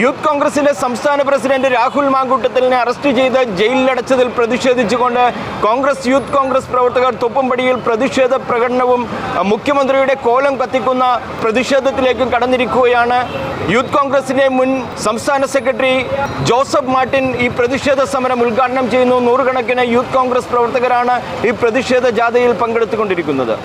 Youth കോൺഗ്രസിന്റെ സംസ്ഥാന president Rahul മാങ്കൂട്ടത്തിലിനെ അറസ്റ്റ് ചെയ്ത് ജയിലിലടച്ചതിൽ പ്രതിഷേധിച്ചുകൊണ്ട് കോൺഗ്രസ് യൂത്ത് കോൺഗ്രസ് പ്രവർത്തകർ തൊപ്പുംപടിയിൽ പ്രതിഷേധ പ്രകടനവും മുഖ്യമന്ത്രിയുടെ കോലം കത്തിക്കുന്ന പ്രതിഷേധത്തിലേക്കും കടന്നിരിക്കുകയാണ്. യൂത്ത് കോൺഗ്രസിന്റെ മുൻ സംസ്ഥാന സെക്രട്ടറി ജോസഫ് മാർട്ടിൻ ഈ പ്രതിഷേധ സമരം ഉദ്ഘാടനം ചെയ്യുന്നു. നൂറുകണക്കിന് യൂത്ത് കോൺഗ്രസ് പ്രവർത്തകരാണ് ഈ പ്രതിഷേധ ജാഥയിൽ പങ്കെടുത്തുകൊണ്ടിരിക്കുന്നത്.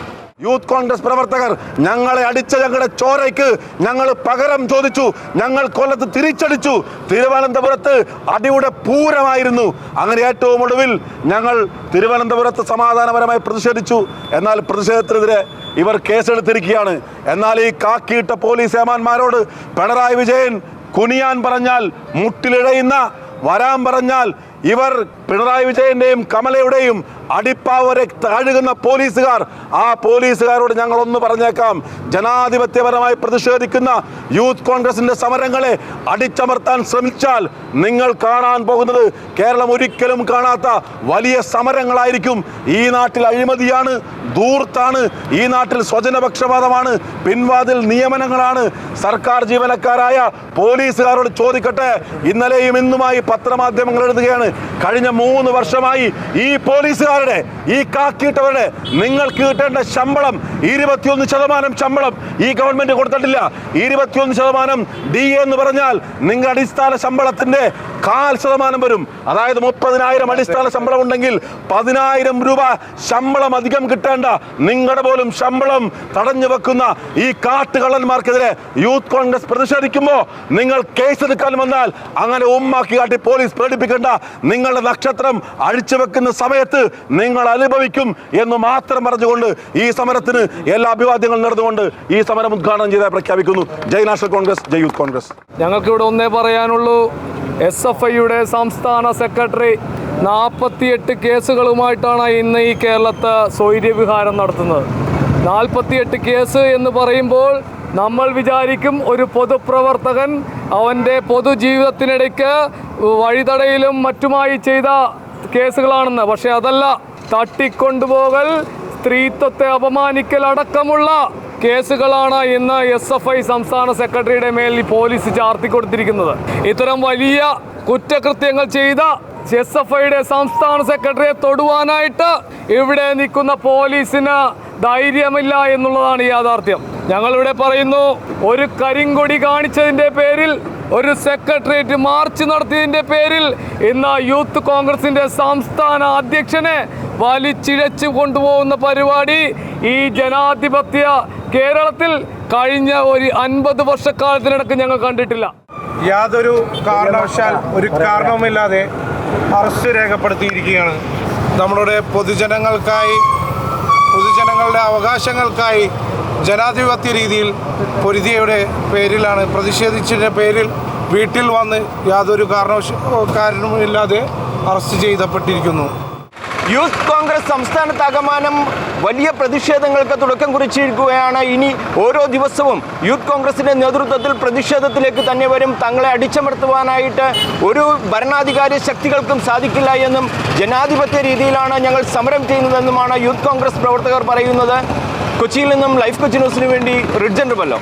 യൂത്ത് കോൺഗ്രസ് പ്രവർത്തകർ ഞങ്ങളെ അടിച്ച ഞങ്ങളുടെ ചോരയ്ക്ക് ഞങ്ങൾ പകരം ചോദിച്ചു. ഞങ്ങൾ കൊല്ലത്ത് തിരിച്ചടിച്ചു. തിരുവനന്തപുരത്ത് അടിയുടെ പൂരമായിരുന്നു. അങ്ങനെ ഏറ്റവും ഒടുവിൽ ഞങ്ങൾ തിരുവനന്തപുരത്ത് സമാധാനപരമായി പ്രതിഷേധിച്ചു. എന്നാൽ പ്രതിഷേധത്തിനെതിരെ ഇവർ കേസെടുത്തിരിക്കുകയാണ്. എന്നാൽ ഈ കാക്കിയിട്ട പോലീസ് ഏമാന്മാരോട് പിണറായി വിജയൻ കുനിയാൻ പറഞ്ഞാൽ മുട്ടിലിഴയുന്ന വരാൻ പറഞ്ഞാൽ ഇവർ പിണറായി വിജയന്റെയും കമലയുടെയും അടിപ്പാവരെ താഴുകുന്ന പോലീസുകാർ. ആ പോലീസുകാരോട് ഞങ്ങൾ ഒന്ന് പറഞ്ഞേക്കാം. ജനാധിപത്യപരമായി പ്രതിഷേധിക്കുന്ന യൂത്ത് കോൺഗ്രസിന്റെ സമരങ്ങളെ അടിച്ചമർത്താൻ ശ്രമിച്ചാൽ നിങ്ങൾ കാണാൻ പോകുന്നത് കേരളം ഒരിക്കലും കാണാത്ത വലിയ സമരങ്ങളായിരിക്കും. ഈ നാട്ടിൽ അഴിമതിയാണ് ദൂർത്താണ് ഈ നാട്ടിൽ സ്വജനപക്ഷപാതമാണ് പിൻവാതിൽ നിയമനങ്ങളാണ്. സർക്കാർ ജീവനക്കാരായ പോലീസുകാരോട് ചോദിക്കട്ടെ. ഇന്നലെയും ഇന്നുമായി പത്രമാധ്യമങ്ങൾ എഴുതുകയാണ്. കഴിഞ്ഞ മൂന്ന് വർഷമായി ഈ പോലീസുകാരുടെ ഈ കാക്കിയിട്ടവരുടെ നിങ്ങൾക്ക് കിട്ടേണ്ട ശമ്പളം ഇരുപത്തിയൊന്ന് ശതമാനം ശമ്പളം ഈ ഗവൺമെന്റ് കൊടുത്തിട്ടില്ല. ഇരുപത്തിയൊന്ന് ശതമാനം ഡി എന്ന് പറഞ്ഞാൽ നിങ്ങളുടെ അടിസ്ഥാന ശമ്പളത്തിന്റെ കാൽ ശതമാനം വരും. അതായത് മുപ്പതിനായിരം അടിസ്ഥാന ശമ്പളം ഉണ്ടെങ്കിൽ പതിനായിരം രൂപ ശമ്പളം അധികം കിട്ടേണ്ട. നിങ്ങളുടെ പോലും ശമ്പളം തടഞ്ഞു വെക്കുന്ന ഈ കാട്ടുകള്ളന്മാർക്കെതിരെ യൂത്ത് കോൺഗ്രസ് പ്രതിഷേധിക്കുമ്പോൾ നിങ്ങൾ കേസ് എടുക്കാൻ വന്നാൽ അങ്ങനെ ഉമ്മാക്കി കാട്ടി പോലീസ് പ്രകടിപ്പിക്കേണ്ട നിങ്ങളുടെ നക്ഷത്രം അഴിച്ചു വെക്കുന്ന സമയത്ത് നിങ്ങൾ അനുഭവിക്കും എന്ന് മാത്രം പറഞ്ഞുകൊണ്ട് ഈ സമരത്തിന് എല്ലാ അഭിവാദ്യങ്ങളും നടന്നുകൊണ്ട് ഈ സമരം ഉദ്ഘാടനം ചെയ്താൽ പ്രഖ്യാപിക്കുന്നു. ജയ് നാഷണൽ കോൺഗ്രസ് ജയ് യൂത്ത് കോൺഗ്രസ്. ഞങ്ങൾക്കിവിടെ ഒന്നേ പറയാനുള്ളൂ. എസ് എഫ് ഐയുടെ സംസ്ഥാന സെക്രട്ടറി നാൽപ്പത്തിയെട്ട് കേസുകളുമായിട്ടാണ് ഇന്ന് ഈ കേരളത്ത് സ്വൈര്യവിഹാരം നടത്തുന്നത്. നാൽപ്പത്തിയെട്ട് കേസ് എന്ന് പറയുമ്പോൾ നമ്മൾ വിചാരിക്കും ഒരു പൊതുപ്രവർത്തകൻ അവന്റെ പൊതുജീവിതത്തിനിടയ്ക്ക് വഴിതടയിലും മറ്റുമായി ചെയ്ത കേസുകളാണെന്ന്. പക്ഷേ അതല്ല തട്ടിക്കൊണ്ടുപോകൽ സ്ത്രീത്വത്തെ അപമാനിക്കൽ അടക്കമുള്ള കേസുകളാണ് ഇന്ന് എസ് എഫ് ഐ സംസ്ഥാന സെക്രട്ടറിയുടെ മേൽ പോലീസ് ചാർത്തി കൊടുത്തിരിക്കുന്നത് ഇത്തരം വലിയ കുറ്റകൃത്യങ്ങൾ ചെയ്ത എസ് എഫ് ഐയുടെ സംസ്ഥാന സെക്രട്ടറിയെ തൊടുവാനായിട്ട് ഇവിടെ നിൽക്കുന്ന പോലീസിന് ധൈര്യമില്ല എന്നുള്ളതാണ് യാഥാർത്ഥ്യം. ഞങ്ങളിവിടെ പറയുന്നു ഒരു കരിങ്കൊടി കാണിച്ചതിന്റെ പേരിൽ ഒരു സെക്രട്ടേറിയറ്റ് മാർച്ച് നടത്തിയതിന്റെ പേരിൽ ഇന്ന് യൂത്ത് കോൺഗ്രസിന്റെ സംസ്ഥാന അധ്യക്ഷനെ വലിച്ചിഴച്ചു കൊണ്ടുപോകുന്ന പരിപാടി ഈ ജനാധിപത്യ കേരളത്തിൽ കഴിഞ്ഞ ഒരു അൻപത് വർഷക്കാലത്തിനിടക്ക് ഞങ്ങൾ കണ്ടിട്ടില്ല. യാതൊരു കാരണവശാൽ ഒരു കാരണവുമില്ലാതെ അറസ്റ്റ് രേഖപ്പെടുത്തിയിരിക്കുകയാണ്. നമ്മളുടെ പൊതുജനങ്ങൾക്കായി പൊതുജനങ്ങളുടെ അവകാശങ്ങൾക്കായി ജനാധിപത്യ രീതിയിൽ പൊരുതിയയുടെ പേരിലാണ് പ്രതിഷേധിച്ചതിന്റെ പേരിൽ വീട്ടിൽ വന്ന് യാതൊരു കാരണവശ കാരണവുമില്ലാതെ അറസ്റ്റ് ചെയ്യപ്പെട്ടിരിക്കുന്നു യൂത്ത് കോൺഗ്രസ് സംസ്ഥാനത്താകമാനം വലിയ പ്രതിഷേധങ്ങൾക്ക് തുടക്കം കുറിച്ചിരിക്കുകയാണ്. ഇനി ഓരോ ദിവസവും യൂത്ത് കോൺഗ്രസിന്റെ നേതൃത്വത്തിൽ പ്രതിഷേധത്തിലേക്ക് തന്നെ വരും. തങ്ങളെ അടിച്ചമർത്തുവാനായിട്ട് ഒരു ഭരണാധികാരി ശക്തികൾക്കും സാധിക്കില്ല എന്നും ജനാധിപത്യ രീതിയിലാണ് ഞങ്ങൾ സമരം ചെയ്യുന്നതെന്നുമാണ് യൂത്ത് കോൺഗ്രസ് പ്രവർത്തകർ പറയുന്നത്. കൊച്ചിയിൽ നിന്നും ലൈഫ് കൊച്ചി ന്യൂസിനു വേണ്ടി റിഡ്ജൻ പല്ലോ